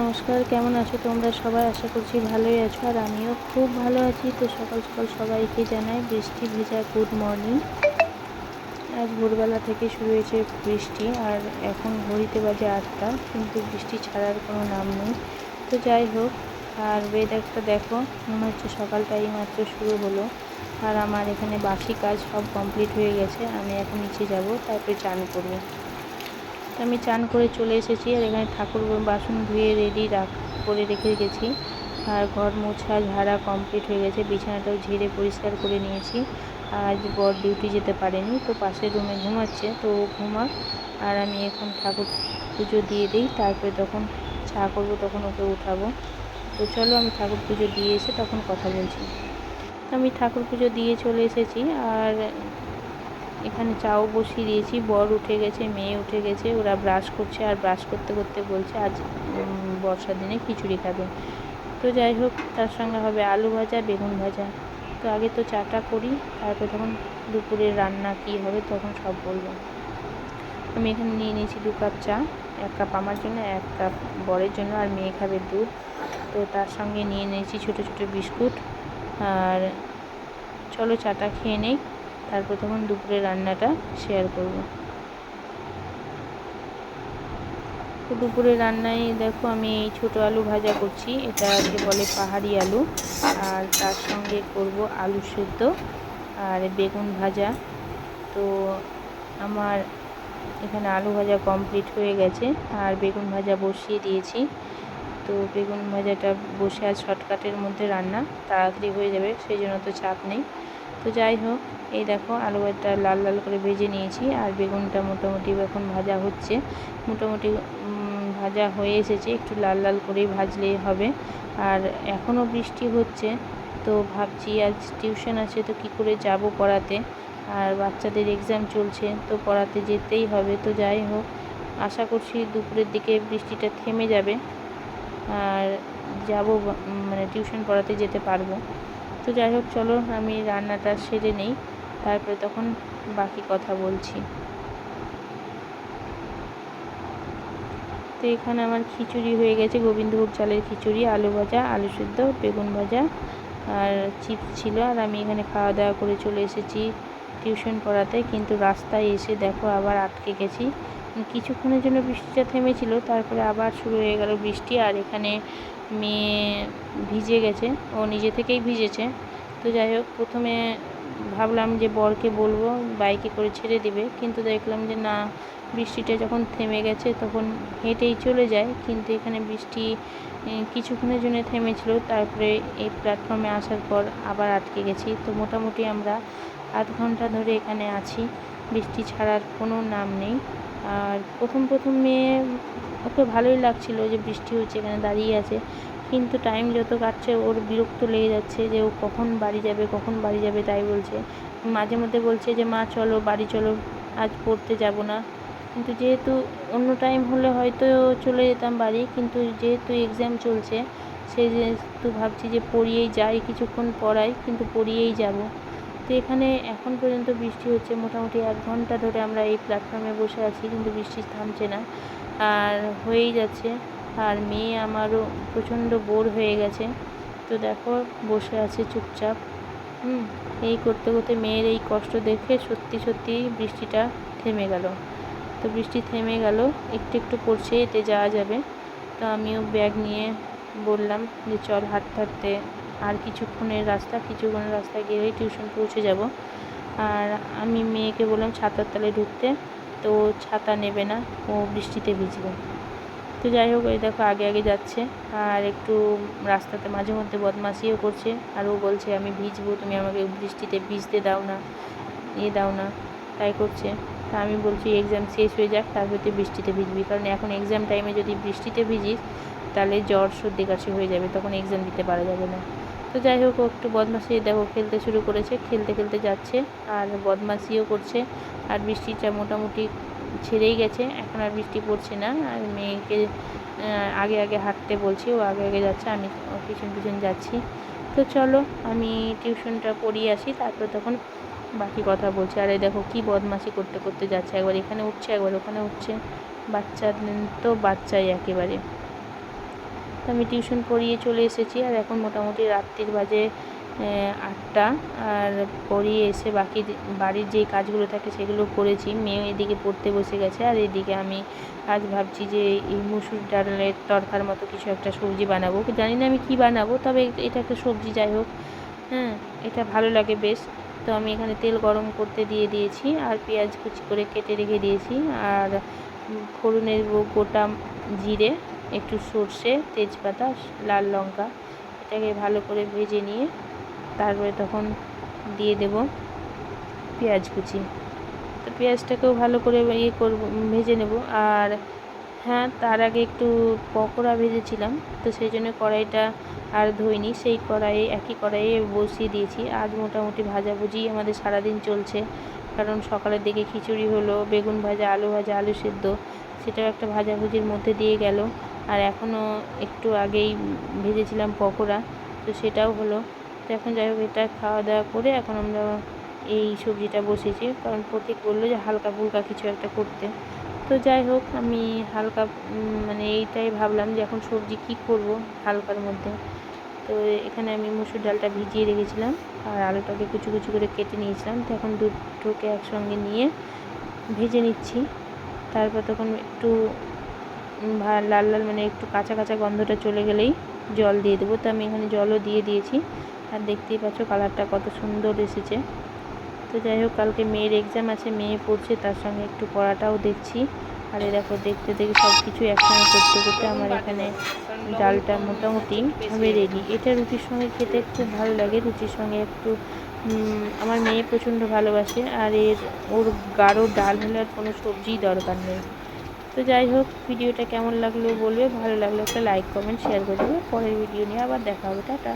নমস্কার, কেমন আছো তোমরা? সবাই আশা করছি ভালোই আছো আর আমিও খুব ভালো আছি। তো সকাল সকাল সবাইকে জানাই বৃষ্টি ভেজা গুড মর্নিং আজ ভোরবেলা থেকে শুরু হয়েছে বৃষ্টি আর এখন ঘড়িতে বাজে আটটা, কিন্তু বৃষ্টি ছাড়ার কোনো নাম নেই। তো যাই হোক, আর ওয়েদারটা দেখো, মনে হচ্ছে সকালটাই মাত্র শুরু হলো। আর আমার এখানে বাসি কাজ সব কমপ্লিট হয়ে গেছে, আমি এখন নিচে যাব, তারপরে চান করব। আমি চান করে চলে এসেছি আর এখানে ঠাকুর বাসন ধুয়ে রেডি রাখ, করে রেখে গেছি। আর ঘর মোছা, ঝাড়া কমপ্লিট হয়ে গেছে। বিছানাটাও ঝেড়ে পরিষ্কার করে নিয়েছি। আজ বর ডিউটি যেতে পারেনি, তো পাশের রুমে ঘুমাচ্ছে, তো ও ঘুমা আর আমি এখন ঠাকুর পুজো দিয়ে দিই, তারপরে তখন চা করব, তখন ওকে উঠাবো। তো চলো আমি ঠাকুর পুজো দিয়ে এসে তখন কথা বলছি। আমি ঠাকুর পুজো দিয়ে চলে এসেছি, আর এখানে চাও বসিয়ে দিয়েছি, বর উঠে গেছে, মেয়ে উঠে গেছে, ওরা ব্রাশ করছে আর ব্রাশ করতে করতে বলছে আজ বর্ষার দিনে খিচুড়ি খাবে। তো যাই হোক, তার সঙ্গে হবে আলু ভাজা, বেগুন ভাজা। তো আগে তো চাটা করি, তারপর তখন দুপুরে রান্না কী হবে তখন সব বলব। আমি এখানে নিয়ে নিয়েছি দু কাপ চা, এক কাপ আমার জন্য, এক কাপ বরের জন্য, আর মেয়ে খাবে দুধ। তো তার সঙ্গে নিয়ে নিয়েছি ছোটো ছোটো বিস্কুট, আর চলো চাটা খেয়ে নেই। তারপর তখন দুপুরে রান্নাটা শেয়ার করব। তো দুপুরে রান্নায় দেখো আমি এই ছোটো আলু ভাজা করছি, এটা আজকে বলে পাহাড়ি আলু। আর তার সঙ্গে করব আলু সেদ্ধ আর বেগুন ভাজা। তো আমার এখানে আলু ভাজা কমপ্লিট হয়ে গেছে আর বেগুন ভাজা বসিয়ে দিয়েছি। তো বেগুন ভাজাটা বসে আজ শর্টকাটের মধ্যে রান্না, তাড়াতাড়ি হয়ে যাবে, সেই জন্য তো চাপ নেই। তো যাই হোক, এই দেখো আলুটা লাল লাল করে ভেজে নিয়েছি আর বেগুনটা মোটামুটি এখন ভাজা হচ্ছে। মোটামুটি ভাজা হয়ে এসেছে, একটু লাল লাল করেই ভাজলেই হবে। আর এখনও বৃষ্টি হচ্ছে, তো ভাবছি আজ টিউশন আছে তো কি করে যাব পড়াতে? আর বাচ্চাদের এক্সাম চলছে, তো পড়াতে যেতেই হবে। তো যাই হোক, আশা করছি দুপুরের দিকে বৃষ্টিটা থেমে যাবে। আর যাব মানে টিউশন পড়াতে যেতে পারব। তো যাই হোক, চলো আমি রান্নাটা সেরে নেই। তারপরে তখন বাকি কথা বলছি। তো এখানে আমার খিচুড়ি হয়ে গেছে, গোবিন্দভোগ চালের খিচুড়ি, আলু ভাজা, আলু সেদ্ধ, বেগুন ভাজা আর চিপস ছিল। আর আমি এখানে খাওয়া দাওয়া করে চলে এসেছি টিউশন পড়াতে। কিন্তু রাস্তায় এসে দেখো আবার আটকে গেছি। কিছুক্ষণের জন্য বৃষ্টিটা থেমেছিল, তারপরে আবার শুরু হয়ে গেল বৃষ্টি, আর এখানে মেয়ে ভিজে গেছে, ও নিজে থেকেই ভিজেছে। তো যাই হোক, প্রথমে ভাবলাম যে বরকে বলব, বাইকে করে ছেড়ে দিবে, কিন্তু দেখলাম যে না, বৃষ্টিটা যখন থেমে গেছে তখন হেঁটেই চলে যায়, কিন্তু এখানে বৃষ্টি কিছুক্ষণের জন্য থেমেছিল, তারপরে এই প্ল্যাটফর্মে আসার পর আবার আটকে গেছি। তো মোটামুটি আমরা আধ ঘণ্টা ধরে এখানে আছি, বৃষ্টি ছাড়ার কোনো নাম নেই। আর প্রথম প্রথম মেয়ে, ওকে ভালোই লাগছিল যে বৃষ্টি হচ্ছে, এখানে দাঁড়িয়ে আছে। কিন্তু টাইম যত কাটছে, ওর বিরক্ত লেগে যাচ্ছে যে ও কখন বাড়ি যাবে, কখন বাড়ি যাবে তাই বলছে। মাঝে মধ্যে বলছে যে, মা, চলো, বাড়ি চলো, আজ পড়তে যাব না। কিন্তু যেহেতু অন্য টাইম হলে হয়তো চলে যেতাম বাড়ি, কিন্তু যেহেতু এক্সাম চলছে সেই যেহেতু ভাবছি যে পড়িয়েই যাই, কিছুক্ষণ পড়াই, কিন্তু পড়িয়েই যাব। তো এখানে এখন পর্যন্ত বৃষ্টি হচ্ছে মোটামুটি এক ঘণ্টা ধরে আমরা এই প্ল্যাটফর্মে বসে আছি, কিন্তু বৃষ্টি থামছে না। আর হয়েই যাচ্ছে। আর মেয়ে আমারও প্রচণ্ড বোর হয়ে গেছে। তো দেখো, বসে আছে চুপচাপ। হুম, এই করতে করতে মেয়ের এই কষ্ট দেখে সত্যি সত্যি বৃষ্টিটা থেমে গেল। তো বৃষ্টি থেমে গেল, একটু একটু পড়ছে, এতে যাওয়া যাবে। তো আমিও ব্যাগ নিয়ে বললাম যে চল হাঁটতে হাঁটতে আর কিছুক্ষণের রাস্তা কিছুক্ষণের রাস্তা গেলেই টিউশন পৌঁছে যাব। আর আমি মেয়েকে বললাম, ছাতার তালে ঢুকতে। তো ছাতা নেবে না, ও বৃষ্টিতে ভিজবে। তো যাই হোক ওই দেখো, আগে আগে যাচ্ছে। আর একটু রাস্তাতে মাঝে মধ্যে বদমাশিও করছে। আর ও বলছে, আমি ভিজবো, তুমি আমাকে বৃষ্টিতে ভিজতে দাও না ইয়ে দাও না। তাই করছে। তা আমি বলছি এক্সাম শেষ হয়ে যাক, তারপর তুই বৃষ্টিতে ভিজবি। কারণ এখন এক্সাম টাইমে যদি বৃষ্টিতে ভিজিস, তাহলে জ্বর সর্দি কাশি হয়ে যাবে, তখন এক্সাম দিতে পারা যাবে না। তো যাই হোক, ও একটু বদমাশি, দেখো খেলতে শুরু করেছে, খেলতে খেলতে যাচ্ছে আর বদমাশিও করছে। আর বৃষ্টিটা মোটামুটি ছেড়েই গেছে, এখন আর বৃষ্টি পড়ছে না। আর মেয়েকে আগে আগে হাঁটতে বলছি, ও আগে আগে যাচ্ছে, আমি পিছন পিছন যাচ্ছি। তো চলো, আমি টিউশনটা পড়িয়ে আসি, তারপর তখন বাকি কথা বলছি। আর এই দেখো কী বদমাশি করতে করতে যাচ্ছে, একবার এখানে উঠছে, একবার ওখানে উঠছে। বাচ্চা, তো বাচ্চাই একেবারে। তো আমি টিউশন পড়িয়ে চলে এসেছি আর এখন মোটামুটি রাত্রির বাজে আটটা। আর পড়িয়ে এসে বাকি বাড়ির যেই কাজগুলো থাকে সেগুলো করেছি। মেয়ে এদিকে পড়তে বসে গেছে আর এদিকে আমি আজ ভাবছি যে এই মুসুর ডালের তরকার মতো কিছু একটা সবজি বানাবো। জানি না আমি কি বানাবো তবে এটা একটা সবজি যাই হোক হ্যাঁ এটা ভালো লাগে বেশ। তো আমি এখানে তেল গরম করতে দিয়ে দিয়েছি আর পেঁয়াজ কুচি করে কেটে রেখে দিয়েছি। আর উম, ফোড়নে দেবো গোটা জিরে একটু সর্ষে, তেজপাতা, লাল লঙ্কা, এটাকে ভালো করে ভেজে নিয়ে তারপরে তখন দিয়ে দেব পেঁয়াজ কুচি। তো পেঁয়াজটাকেও ভালো করে ইয়ে করব, ভেজে নেব। আর হ্যাঁ তার আগে একটু পকোড়া ভেজেছিলাম, তো সেই জন্য কড়াইটা আর ধুইনি। সেই কড়াইয়ে, একই কড়াইয়ে বসিয়ে দিয়েছি। আজ মোটামুটি ভাজাভুজি আমাদের সারাদিন চলছে। কারণ সকালের দিকে খিচুড়ি হলো, বেগুন ভাজা, আলু ভাজা, আলু সেদ্ধ, সেটাও একটা ভাজাভুজির মধ্যে দিয়ে গেল। আর এখনও একটু আগেই ভেজেছিলাম পকোড়া, তো সেটাও হলো। তো এখন যাই হোক, এটা খাওয়া দাওয়া করে এখন আমরা এই সবজিটা বসেছি। কারণ প্রতীক বলল যে হালকা ফুলকা কিছু একটা করতে। তো যাই হোক, আমি হালকা মানে এইটাই ভাবলাম যে এখন সবজি কি করব হালকার মধ্যে। তো এখানে আমি মুসুর ডালটা ভিজিয়ে রেখেছিলাম আর আলুটাকে কুচু কুচু করে কেটে নিয়েছিলাম। তো এখন দুটোকে একসঙ্গে নিয়ে ভেজে নিচ্ছি। তারপর তখন একটু লাল লাল মানে একটু কাঁচা কাঁচা গন্ধটা চলে গেলেই জল দিয়ে দেবো। তো আমি এখানে জলও দিয়ে দিয়েছি। আর দেখতেই পাচ্ছ কালারটা কত সুন্দর এসেছে। তো যাই হোক, কালকে মেয়ের এক্সাম আছে, মেয়ে পড়ছে, তার সঙ্গে একটু পড়াটাও দেখছি। আর দেখো, দেখতে দেখে সব কিছু একসঙ্গে করতে করতে আমার এখানে ডালটা মোটামুটি হবে রেডি এটা রুটির সঙ্গে খেতে খুব ভালো লাগে। রুটির সঙ্গে একটু আমার মেয়ে প্রচণ্ড ভালোবাসে। আর এর, ওর গাঢ় ডাল হলে আর কোনো সবজিই দরকার নেই। তো যাই হোক, ভিডিওটা কেমন লাগল বলবে? ভালো লাগলে একটা লাইক কমেন্ট শেয়ার করে দেবে। পরের ভিডিও নিয়ে আবার দেখা হবে। টাটা।